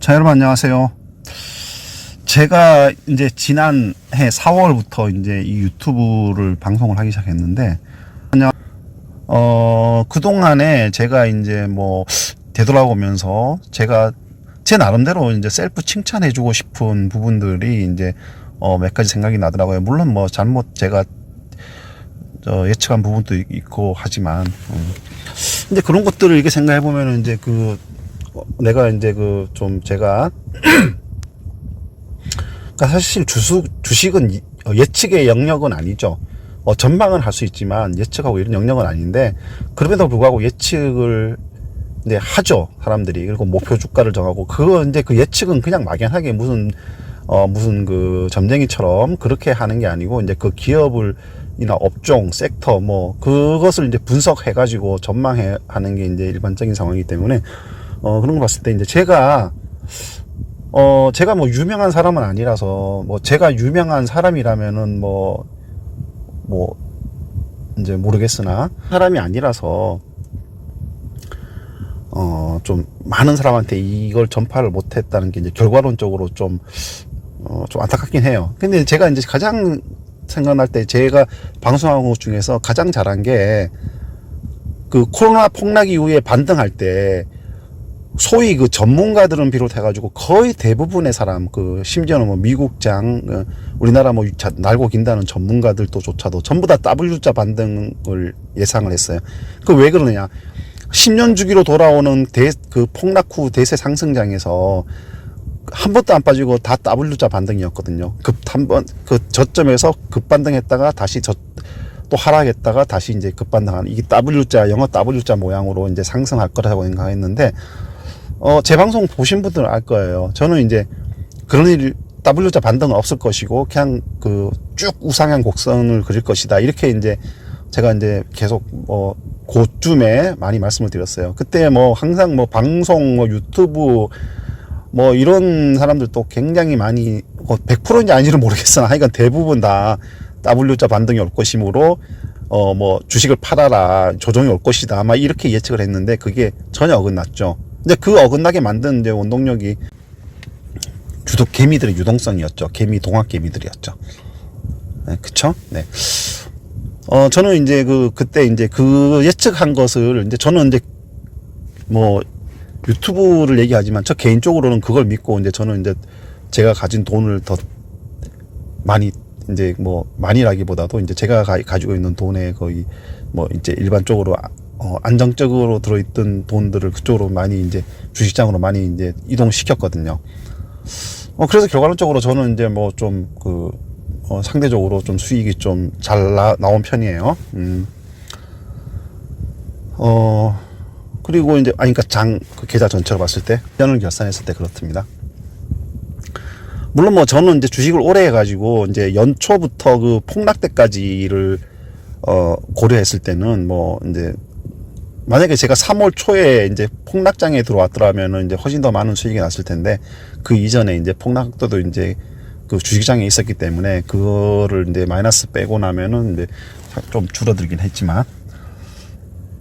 자, 여러분 안녕하세요. 제가 이제 지난해 4월부터 이제 이 유튜브를 방송을 하기 시작했는데, 어, 그동안에 제가 이제 뭐 되돌아보면서 제가 제 나름대로 이제 셀프 칭찬해주고 싶은 부분들이 이제 어, 몇 가지 생각이 나더라고요. 물론 뭐 잘못 제가 저 예측한 부분도 있- 있고 하지만, 음. 이제 그런 것들을 이렇게 생각해 보면은 이제 그 어, 내가 이제 그 좀 제가 그러니까 사실 주수, 주식은 이- 어, 예측의 영역은 아니죠. 어, 전망은 할 수 있지만 예측하고 이런 영역은 아닌데 그럼에도 불구하고 예측을 이제 하죠 사람들이 그리고 목표 주가를 정하고 그거 이제 그 예측은 그냥 막연하게 무슨 어 무슨 그 점쟁이처럼 그렇게 하는 게 아니고 이제 그 기업을 이나 업종 섹터 뭐 그것을 이제 분석해 가지고 전망해 하는 게 이제 일반적인 상황이기 때문에 어 그런 거 봤을 때 이제 제가 어 제가 뭐 유명한 사람은 아니라서 뭐 제가 유명한 사람이라면은 뭐뭐 이제 모르겠으나 사람이 아니라서 어 좀 많은 사람한테 이걸 전파를 못 했다는 게 이제 결과론적으로 좀 어, 좀 안타깝긴 해요. 근데 제가 이제 가장 생각날 때 제가 방송한 것 중에서 가장 잘한 게 그 코로나 폭락 이후에 반등할 때 소위 그 전문가들은 비롯해가지고 거의 대부분의 사람 그 심지어는 뭐 미국장 어, 우리나라 뭐 자- 날고 긴다는 전문가들도조차도 전부 다 W자 반등을 예상을 했어요. 그 왜 그러느냐? 10년 주기로 돌아오는 대, 그 폭락 후 대세 상승장에서 한 번도 안 빠지고 다 W자 반등이었거든요. 급 한 번 그 저점에서 급반등했다가 다시 저 또 하락했다가 다시 이제 급반등하는 이게 W자 영어 W자 모양으로 이제 상승할 거라고 생각했는데 어 제 방송 보신 분들은 알 거예요. 저는 이제 그런 일 W자 반등은 없을 것이고 그냥 그 쭉 우상향 곡선을 그릴 것이다 이렇게 이제 제가 이제 계속 뭐 고쯤에 많이 말씀을 드렸어요. 그때 뭐 항상 뭐 방송 뭐 유튜브 뭐 이런 사람들도 굉장히 많이 뭐 100%인지 아닌지는 모르겠으나 하여간 대부분 다 W자 반등이 올 것이므로 어 뭐 주식을 팔아라 조정이 올 것이다 아마 이렇게 예측을 했는데 그게 전혀 어긋났죠. 근데 그 어긋나게 만든 이제 원동력이 주도 개미들의 유동성이었죠. 개미 동학 개미들이었죠. 네, 그쵸? 네. 어 저는 이제 그 그때 이제 그 예측한 것을 이제 저는 이제 뭐 유튜브를 얘기하지만 저 개인적으로는 그걸 믿고 이제 저는 이제 제가 가진 돈을 더 많이 이제 뭐 많이라기보다도 이제 제가 가, 가지고 있는 돈의 거의 뭐 이제 일반적으로 아- 어, 안정적으로 들어있던 돈들을 그쪽으로 많이 이제 주식장으로 많이 이제 이동시켰거든요. 어 그래서 결과론적으로 저는 이제 뭐 좀 그 어, 상대적으로 좀 수익이 좀 잘 나온 편이에요. 음. 어 그리고 이제 아니 그러니까 장 그 계좌 전체로 봤을 때 연을 결산했을 때 그렇습니다. 물론 뭐 저는 이제 주식을 오래 해가지고 이제 연초부터 그 폭락 때까지를 어 고려했을 때는 뭐 이제 만약에 제가 3월 초에 이제 폭락장에 들어왔더라면은 이제 훨씬 더 많은 수익이 났을 텐데 그 이전에 이제 폭락도도 이제 그 주식장에 있었기 때문에 그거를 이제 마이너스 빼고 나면은 이제 좀 줄어들긴 했지만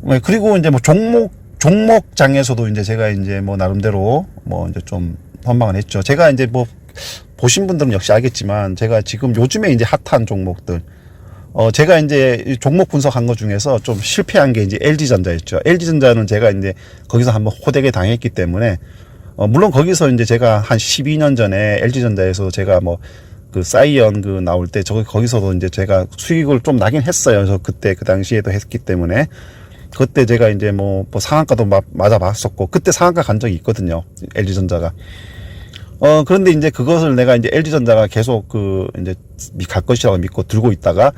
네, 그리고 이제 뭐 종목 종목장에서도 이제 제가 이제 뭐 나름대로 뭐 이제 좀 선방을 했죠. 제가 이제 뭐 보신 분들은 역시 알겠지만 제가 지금 요즘에 이제 핫한 종목들 어 제가 이제 이 종목 분석한 것 중에서 좀 실패한 게 이제 LG전자였죠. LG전자는 제가 이제 거기서 한번 호되게 당했기 때문에 어 물론 거기서 이제 제가 한 12년 전에 LG전자에서 제가 뭐 그 사이언 그 나올 때 저기 거기서도 이제 제가 수익을 좀 나긴 했어요. 저 그때 그 당시에도 했기 때문에 그때 제가 이제 뭐, 뭐 상한가도 마, 맞아봤었고 그때 상한가 간 적이 있거든요. LG전자가. 어 그런데 이제 그것을 내가 이제 LG전자가 계속 그 이제 갈 것이라고 믿고 들고 있다가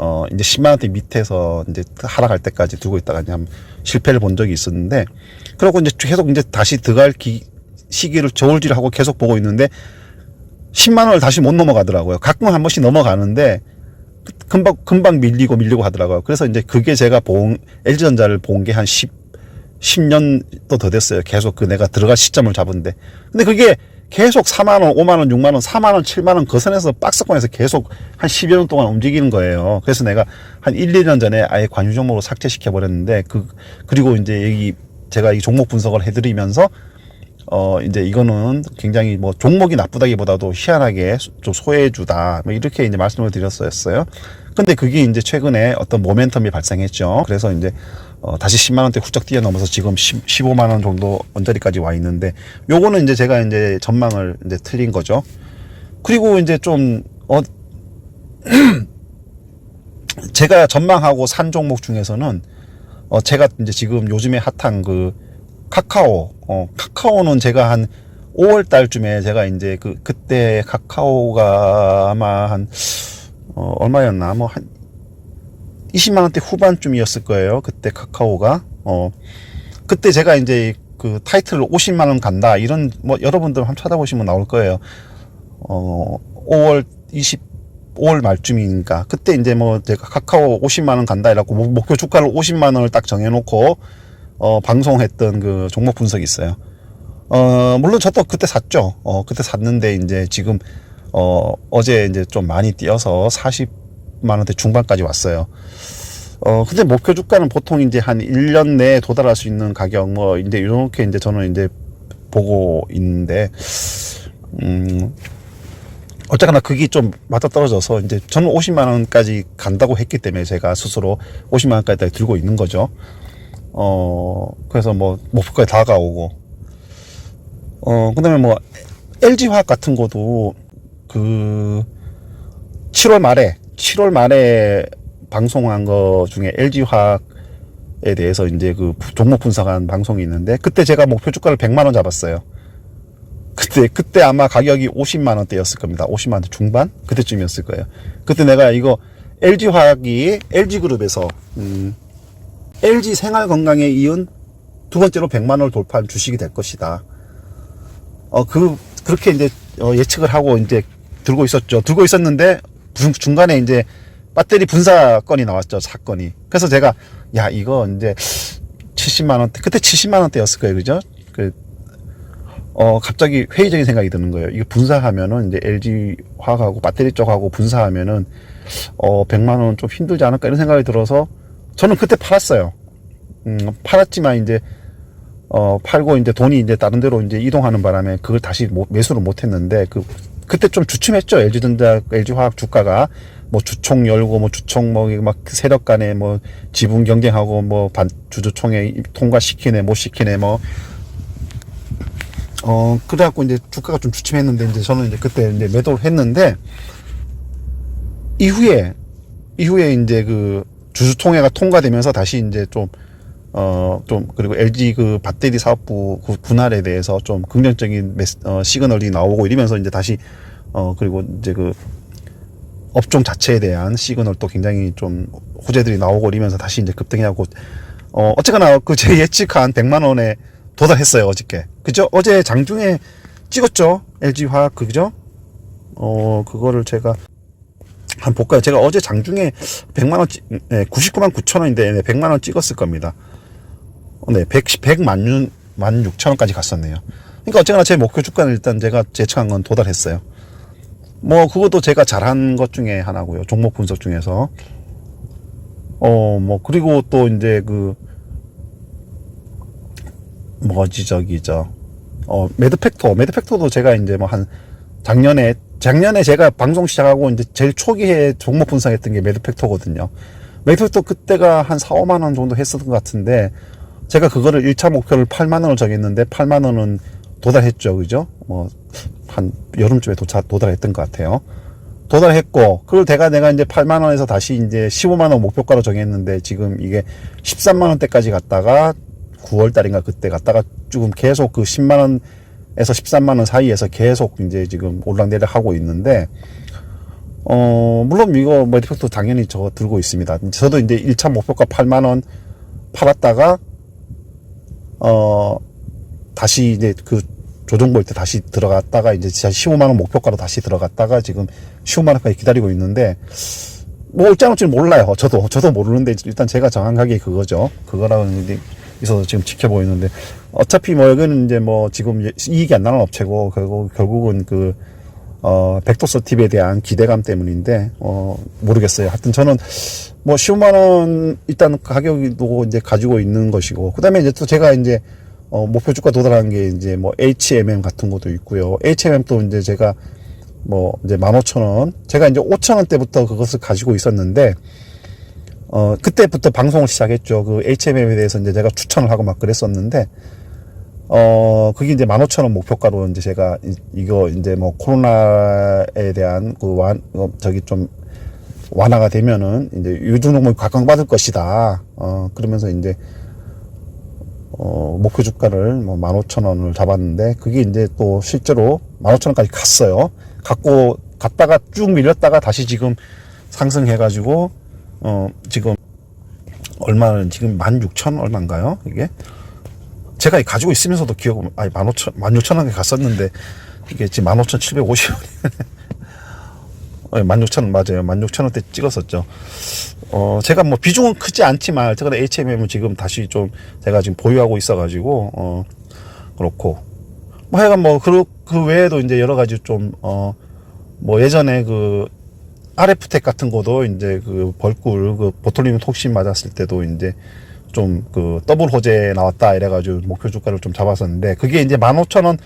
어 이제 10만 원대 밑에서 이제 하락할 때까지 들고 있다가 한 실패를 본 적이 있었는데 그러고 이제 계속 이제 다시 들어갈 기, 시기를 저울질 하고 계속 보고 있는데 10만 원을 다시 못 넘어가더라고요. 가끔 한 번씩 넘어가는데 금방 금방 밀리고 밀리고 하더라고요. 그래서 이제 그게 제가 본 LG전자를 본 게 한 10, 10년 또더 됐어요. 계속 그 내가 들어갈 시점을 잡은데. 근데 그게 계속 4만 원, 5만 원, 6만 원, 4만 원, 7만 원 거선에서 박스권에서 계속 한 10여 년 동안 움직이는 거예요. 그래서 내가 한 1, 2년 전에 아예 관유 종목으로 삭제시켜 버렸는데 그 그리고 이제 여기 제가 이 종목 분석을 해 드리면서 어, 이제 이거는 굉장히 뭐 종목이 나쁘다기보다도 희한하게 좀 소외주다. 뭐 이렇게 이제 말씀을 드렸었어요. 근데 그게 이제 최근에 어떤 모멘텀이 발생했죠. 그래서 이제 어, 다시 10만 원대 훌쩍 뛰어넘어서 지금 10, 15만 원 정도 언저리까지 와 있는데 요거는 이제 제가 이제 전망을 이제 틀린 거죠. 그리고 이제 좀 어, 제가 전망하고 산 종목 중에서는 어 제가 이제 지금 요즘에 핫한 그 카카오 어 카카오는 제가 한 5월 달쯤에 제가 이제 그 그때 카카오가 아마 한 어, 얼마였나 뭐 한 20만 원대 후반쯤이었을 거예요. 그때 카카오가 어 그때 제가 이제 그 타이틀 50만 원 간다 이런 뭐 여러분들 한번 찾아보시면 나올 거예요. 어 5월 20 5월 말쯤이니까 그때 이제 뭐 제가 카카오 50만 원 간다 이라고 목- 목표 주가를 50만 원을 딱 정해놓고 어 방송했던 그 종목 분석이 있어요. 어 물론 저도 그때 샀죠. 어 그때 샀는데 이제 지금 어 어제 이제 좀 많이 뛰어서 40 만 원대 중반까지 왔어요. 어 근데 목표 주가는 보통 이제 한 1년 내에 도달할 수 있는 가격 뭐 이제 이렇게 이제 저는 이제 보고 있는데 음 어쨌거나 그게 좀 맞아 떨어져서 이제 저는 50만 원까지 간다고 했기 때문에 제가 스스로 50만 원까지 들고 있는 거죠. 어 그래서 뭐 목표까지 다가오고 어 그 다음에 뭐 LG 화학 같은 것도 그 7월 말에 7월 말에 방송한 거 중에 LG 화학에 대해서 이제 그 종목 분석한 방송이 있는데 그때 제가 목표 주가를 100만 원 잡았어요. 그때 그때 아마 가격이 50만 원대였을 겁니다. 50만 원대 중반 그때쯤이었을 거예요. 그때 내가 이거 LG 화학이 LG 그룹에서 음, LG 생활 건강에 이은 두 번째로 100만 원을 돌파한 주식이 될 것이다. 어 그 그렇게 이제 어, 예측을 하고 이제 들고 있었죠. 들고 있었는데 중, 중간에 이제 배터리 분사 건이 나왔죠. 사건이. 그래서 제가 야 이거 이제 70만 원대 그때 70만 원대였을 거예요. 그죠? 그 어, 갑자기 회의적인 생각이 드는 거예요. 이거 분사하면은 이제 LG 화학하고 배터리 쪽하고 분사하면은 어, 100만 원 좀 힘들지 않을까 이런 생각이 들어서 저는 그때 팔았어요. 음, 팔았지만 이제 어, 팔고 이제 돈이 이제 다른 데로 이제 이동하는 바람에 그걸 다시 못- 매수를 못 했는데 그 그때 좀 주춤했죠. LG전자, LG 화학 주가가 뭐 주총 열고 뭐 주총 뭐막 세력 간에 뭐 지분 경쟁하고 뭐 반 주주총회 통과시키네 못 시키네 뭐 어, 그래갖고 이제 주가가 좀 주춤했는데, 이제 저는 이제 그때 이제 매도를 했는데, 이후에, 이후에 이제 그 주주통회가 통과되면서 다시 이제 좀, 어, 좀, 그리고 LG 그 배터리 사업부 그 분할에 대해서 좀 긍정적인 메시, 어, 시그널이 나오고 이러면서 이제 다시, 어, 그리고 이제 그 업종 자체에 대한 시그널도 굉장히 좀 호재들이 나오고 이러면서 다시 이제 급등해하고, 어, 어쨌거나 그 제 예측한 100만 원에 도달했어요, 어저께. 그죠? 어제 장중에 찍었죠? LG 화학, 그죠? 어, 그거를 제가 한 볼까요? 제가 어제 장중에 100만원, 찍, 네, 99만 9천원인데, 네, 100만원 찍었을 겁니다. 어, 네, 100, 100만 1만 6천 원까지 갔었네요. 그러니까 어쨌거나 제 목표 주가는 일단 제가 예측한 건 도달했어요. 뭐, 그것도 제가 잘한 것 중에 하나고요. 종목 분석 중에서. 어, 뭐, 그리고 또 이제 그, 뭐지 저기 저 어, 매드팩토 매드팩토도 제가 이제 뭐 한 작년에 작년에 제가 방송 시작하고 이제 제일 초기에 종목 분석했던 게 매드팩토거든요. 매드팩토 그때가 한 4, 5만 원 정도 했었던 것 같은데 제가 그거를 1차 목표를 8만 원을 정했는데 8만 원은 도달했죠. 그죠? 뭐 한 여름쯤에 도착 도달했던 것 같아요. 도달했고 그걸 내가 내가 이제 8만 원에서 다시 이제 15만 원 목표가로 정했는데 지금 이게 13만 원대까지 갔다가 9월 달인가 그때 갔다가 지금 계속 그 10만 원에서 13만 원 사이에서 계속 이제 지금 올락내락 하고 있는데 어 물론 이거 매드팩도 당연히 저 들고 있습니다. 저도 이제 1차 목표가 8만 원 팔았다가 어 다시 이제 그 조정 볼 때 다시 들어갔다가 이제 진짜 15만 원 목표가로 다시 들어갔다가 지금 15만 원까지 기다리고 있는데 뭐 올지 안 올지 몰라요. 저도 저도 모르는데 일단 제가 정확하게 그거죠. 그거라는 게 있어서 지금 지켜보고 있는데 어차피 뭐 여기는 이제 뭐 지금 이익이 안 나는 업체고 결국 결국은 그 어, 백도서 팁에 대한 기대감 때문인데, 어, 모르겠어요. 하여튼 저는 뭐 15만원 일단 가격도 이제 가지고 있는 것이고, 그 다음에 이제 또 제가 이제, 어, 목표 주가 도달한 게 이제 뭐 HMM 같은 것도 있고요. HMM 또 이제 제가 뭐 이제 15,000원. 제가 이제 5,000원 때부터 그것을 가지고 있었는데 어, 그때부터 방송을 시작했죠. 그 HMM에 대해서 이제 제가 추천을 하고 막 그랬었는데 어, 그게 이제 15,000원 목표가로 이제 제가 이, 이거 이제 뭐 코로나에 대한 그 완, 어, 저기 좀 완화가 되면은 이제 유주 종목이 각광받을 것이다. 어, 그러면서 이제 어, 목표 주가를 뭐 15,000원을 잡았는데 그게 이제 또 실제로 15,000원까지 갔어요. 갔고 갔다가 쭉 밀렸다가 다시 지금 상승해가지고 어, 지금 얼마는 지금 16,000 얼마인가요? 이게 제가 가지고 있으면서도 기억 아니 15,000 16,000원에 갔었는데 이게 지금 15,750원. 네, 16,000원 맞아요. 16,000원대 찍었었죠. 어, 제가 뭐 비중은 크지 않지만, 제가 HMM은 지금 다시 좀 제가 지금 보유하고 있어 가지고, 어, 그렇고. 뭐 하여간 뭐, 그, 그 외에도 이제 여러 가지 좀, 어, 뭐 예전에 그, RF텍 같은 거도 이제 그 벌꿀, 그 보톨리움 톡신 맞았을 때도 이제 좀 그 더블 호재 나왔다 이래가지고 목표 주가를 좀 잡았었는데, 그게 이제 15,000원,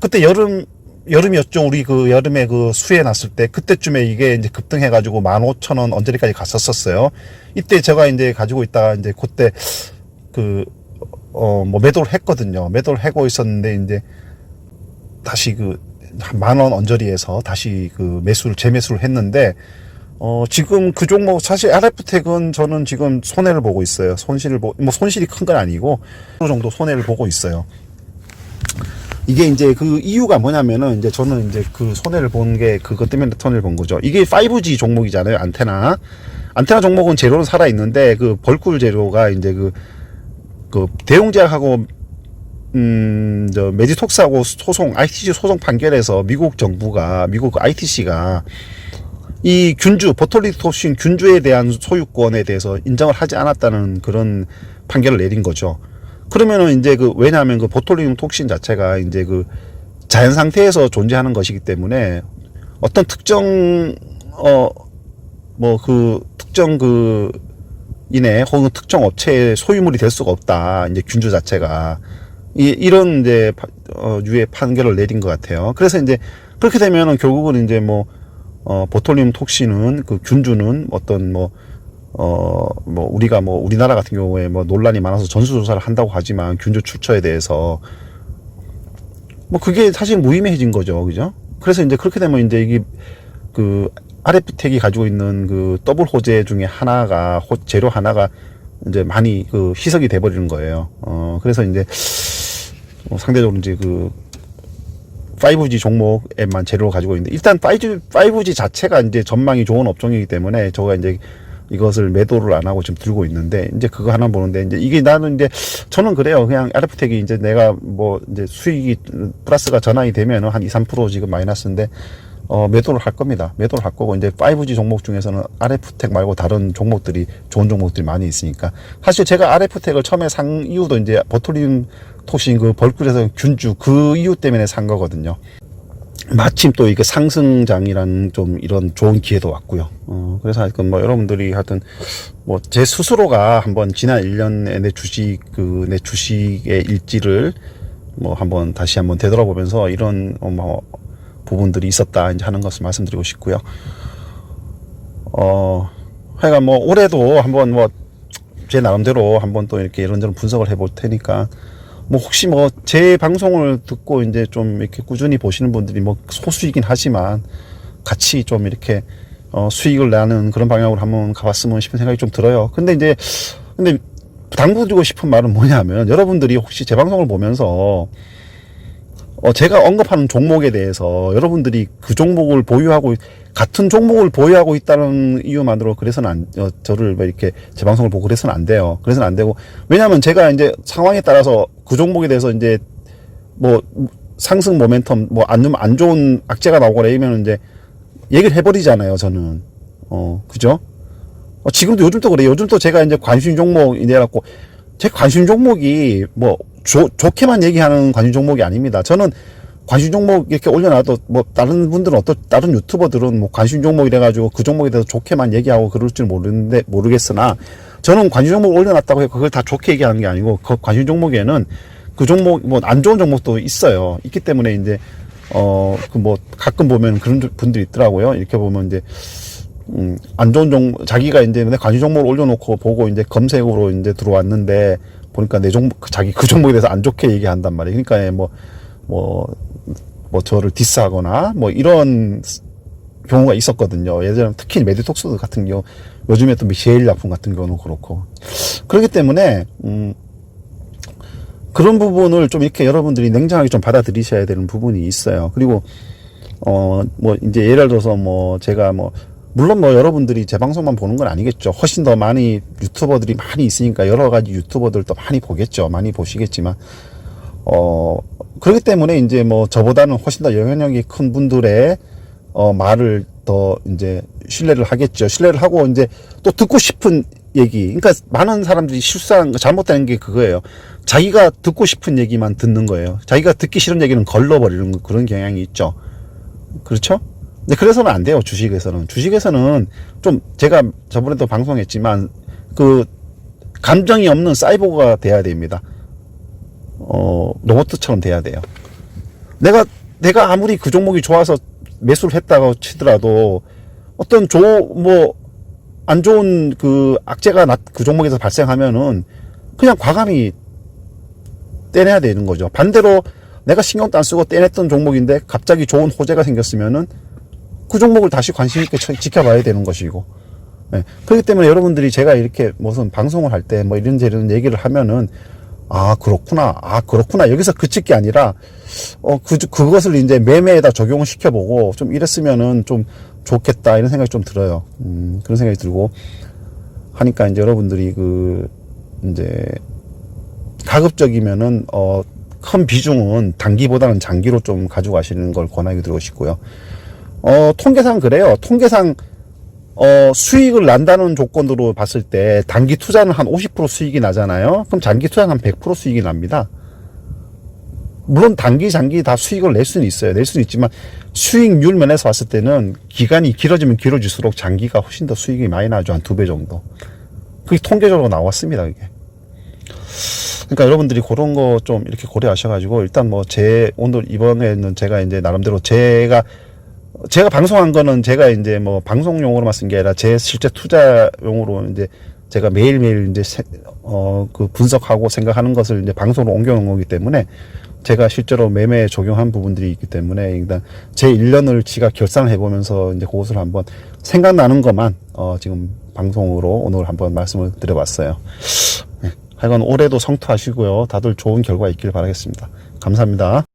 그때 여름, 여름이었죠. 우리 그 여름에 그 수해 났을 때 그때쯤에 이게 이제 급등해가지고 15,000원 언저리까지 갔었었어요. 이때 제가 이제 가지고 있다가 이제 그때 그 어 뭐 매도를 했거든요. 매도를 하고 있었는데 이제 다시 그한만원 언저리에서 다시 그 매수를 재매수를 했는데 어 지금 그 종목 사실 RF텍은 저는 지금 손해를 보고 있어요. 손실을 보, 뭐 손실이 큰 건 아니고 어느 정도 손해를 보고 있어요. 이게 이제 그 이유가 뭐냐면은 이제 저는 이제 그 손해를 본 게 그것 때문에 손해를 본 거죠. 이게 5G 종목이잖아요. 안테나. 안테나 종목은 재료는 살아 있는데 그 벌꿀 재료가 이제 그, 그 대웅제약하고 음, 저 메디톡스하고 소송, ITC 소송 판결에서 미국 정부가 미국 그 ITC가 이 균주 보톨리토신 균주에 대한 소유권에 대해서 인정을 하지 않았다는 그런 판결을 내린 거죠. 그러면은 이제 그 왜냐하면 그 보톨리움 톡신 자체가 이제 그 자연 상태에서 존재하는 것이기 때문에 어떤 특정 어 뭐 그 특정 그 이내 혹은 특정 업체의 소유물이 될 수가 없다. 이제 균주 자체가 이 이런 이제 파- 어 유의 판결을 내린 것 같아요. 그래서 이제 그렇게 되면은 결국은 이제 뭐 어, 보톨리움 톡신은 그 균주는 어떤 뭐 어, 뭐, 우리가 뭐, 우리나라 같은 경우에 뭐 논란이 많아서 전수조사를 한다고 하지만 균주 출처에 대해서 뭐 그게 사실 무의미해진 거죠. 그죠? 그래서 이제 그렇게 되면 이제 이게 그 RF텍이 가지고 있는 그 더블 호재 중에 하나가, 호, 재료 하나가 이제 많이 그 희석이 돼버리는 거예요. 어, 그래서 이제 어, 상대적으로 이제 그 5G 종목에만 재료를 가지고 있는데 일단 5G, 5G 자체가 이제 전망이 좋은 업종이기 때문에 저가 이제 이것을 매도를 안 하고 지금 들고 있는데 이제 그거 하나 보는데 이제 이게 나는 이제 저는 그래요. 그냥 RF텍이 이제 내가 뭐 이제 수익이 플러스가 전환이 되면은 한 2, 3% 지금 마이너스인데 어 매도를 할 겁니다. 매도를 할 거고 이제 5G 종목 중에서는 RF텍 말고 다른 종목들이 좋은 종목들이 많이 있으니까 사실 제가 RF텍을 처음에 산 이유도 이제 버톨리움 토신 그 벌꿀에서 균주 그 이유 때문에 산 거거든요. 마침 또 이게 상승장이라는 좀 이런 좋은 기회도 왔고요. 어, 그래서 하여튼 뭐 여러분들이 하여튼 뭐 제 스스로가 한번 지난 1년에 내 주식, 그 내 주식의 일지를 뭐 한번 다시 한번 되돌아보면서 이런 어, 뭐 부분들이 있었다 이제 하는 것을 말씀드리고 싶고요. 어, 하여간 뭐 올해도 한번 뭐 제 나름대로 한번 또 이렇게 이런저런 분석을 해볼 테니까 뭐 혹시 뭐 제 방송을 듣고 이제 좀 이렇게 꾸준히 보시는 분들이 뭐 소수이긴 하지만 같이 좀 이렇게 어 수익을 내는 그런 방향으로 한번 가봤으면 싶은 생각이 좀 들어요. 근데 이제 근데 당부드리고 싶은 말은 뭐냐면 여러분들이 혹시 제 방송을 보면서 어, 제가 언급하는 종목에 대해서 여러분들이 그 종목을 보유하고, 같은 종목을 보유하고 있다는 이유만으로 그래서는 안, 어, 저를 뭐 이렇게 제 방송을 보고 그래서는 안 돼요. 그래서는 안 되고, 왜냐면 제가 이제 상황에 따라서 그 종목에 대해서 이제 뭐 상승 모멘텀, 뭐 안, 안 좋은 악재가 나오거나 이러면 이제 얘기를 해버리잖아요, 저는. 어, 그죠? 어, 지금도 요즘 또 그래요. 요즘 또 제가 이제 관심 종목이 돼갖고, 제 관심 종목이 뭐 좋, 좋게만 얘기하는 관심 종목이 아닙니다. 저는 관심 종목 이렇게 올려놔도 뭐 다른 분들은 어떤 다른 유튜버들은 뭐 관심 종목 이래 가지고 그 종목에 대해서 좋게만 얘기하고 그럴 줄 모르는데 모르겠으나 저는 관심 종목 올려놨다고 해서 그걸 다 좋게 얘기하는 게 아니고 그 관심 종목에는 그 종목 뭐 안 좋은 종목도 있어요. 있기 때문에 이제 어 그 뭐 가끔 보면 그런 분들이 있더라고요. 이렇게 보면 이제 음, 안 좋은 종, 자기가 이제 내 관심 종목을 올려놓고 보고 이제 검색으로 이제 들어왔는데 보니까 내 종목, 자기 그 종목에 대해서 안 좋게 얘기한단 말이에요. 그러니까 뭐, 뭐, 뭐 저를 디스하거나 뭐 이런 경우가 있었거든요. 예전에 특히 메디톡스 같은 경우, 요즘에 또 제일 약품 같은 경우는 그렇고. 그렇기 때문에, 음, 그런 부분을 좀 이렇게 여러분들이 냉정하게 좀 받아들이셔야 되는 부분이 있어요. 그리고, 어, 뭐, 이제 예를 들어서 뭐, 제가 뭐, 물론 뭐 여러분들이 제 방송만 보는 건 아니겠죠. 훨씬 더 많이 유튜버들이 많이 있으니까 여러 가지 유튜버들도 많이 보겠죠. 많이 보시겠지만, 어, 그렇기 때문에 이제 뭐 저보다는 훨씬 더 영향력이 큰 분들의 어, 말을 더 이제 신뢰를 하겠죠. 신뢰를 하고 이제 또 듣고 싶은 얘기. 그러니까 많은 사람들이 실수한, 거, 잘못되는 게 그거예요. 자기가 듣고 싶은 얘기만 듣는 거예요. 자기가 듣기 싫은 얘기는 걸러버리는 거, 그런 경향이 있죠. 그렇죠? 근데 그래서는 안 돼요. 주식에서는. 주식에서는 좀 제가 저번에도 방송했지만 그 감정이 없는 사이보가 돼야 됩니다. 어, 로봇처럼 돼야 돼요. 내가, 내가 아무리 그 종목이 좋아서 매수를 했다고 치더라도 어떤 조, 뭐, 안 좋은 그 악재가 나, 그 종목에서 발생하면은 그냥 과감히 떼내야 되는 거죠. 반대로 내가 신경도 안 쓰고 떼냈던 종목인데 갑자기 좋은 호재가 생겼으면은 그 종목을 다시 관심 있게 쳐- 지켜봐야 되는 것이고. 예. 그렇기 때문에 여러분들이 제가 이렇게 무슨 방송을 할 때 뭐 이런 저런 얘기를 하면은 아, 그렇구나. 아, 그렇구나. 여기서 그칠 게 아니라, 어, 그, 그것을 이제 매매에다 적용을 시켜보고, 좀 이랬으면은 좀 좋겠다. 이런 생각이 좀 들어요. 음, 그런 생각이 들고, 하니까 이제 여러분들이 그, 이제, 가급적이면은, 어, 큰 비중은 단기보다는 장기로 좀 가져가시는 걸 권하게 드리고 싶고요. 어, 통계상 그래요. 통계상, 어, 수익을 난다는 조건으로 봤을 때 단기 투자는 한 50% 수익이 나잖아요. 그럼 장기 투자는 한 100% 수익이 납니다. 물론 단기, 장기 다 수익을 낼 수는 있어요. 낼 수는 있지만 수익률 면에서 봤을 때는 기간이 길어지면 길어질수록 장기가 훨씬 더 수익이 많이 나죠. 한 두 배 정도. 그게 통계적으로 나왔습니다. 그게. 그러니까 여러분들이 그런 거 좀 이렇게 고려하셔가지고 일단 뭐 제 오늘 이번에는 제가 이제 나름대로 제가 제가 방송한 거는 제가 이제 뭐 방송용으로만 쓴 게 아니라 제 실제 투자용으로 이제 제가 매일매일 이제 세- 어, 그 분석하고 생각하는 것을 이제 방송으로 옮겨놓은 거기 때문에 제가 실제로 매매에 적용한 부분들이 있기 때문에 일단 제 1년을 지가 결산을 해보면서 이제 그것을 한번 생각나는 것만 어, 지금 방송으로 오늘 한번 말씀을 드려봤어요. 네, 하여간 올해도 성투하시고요. 다들 좋은 결과 있길 바라겠습니다. 감사합니다.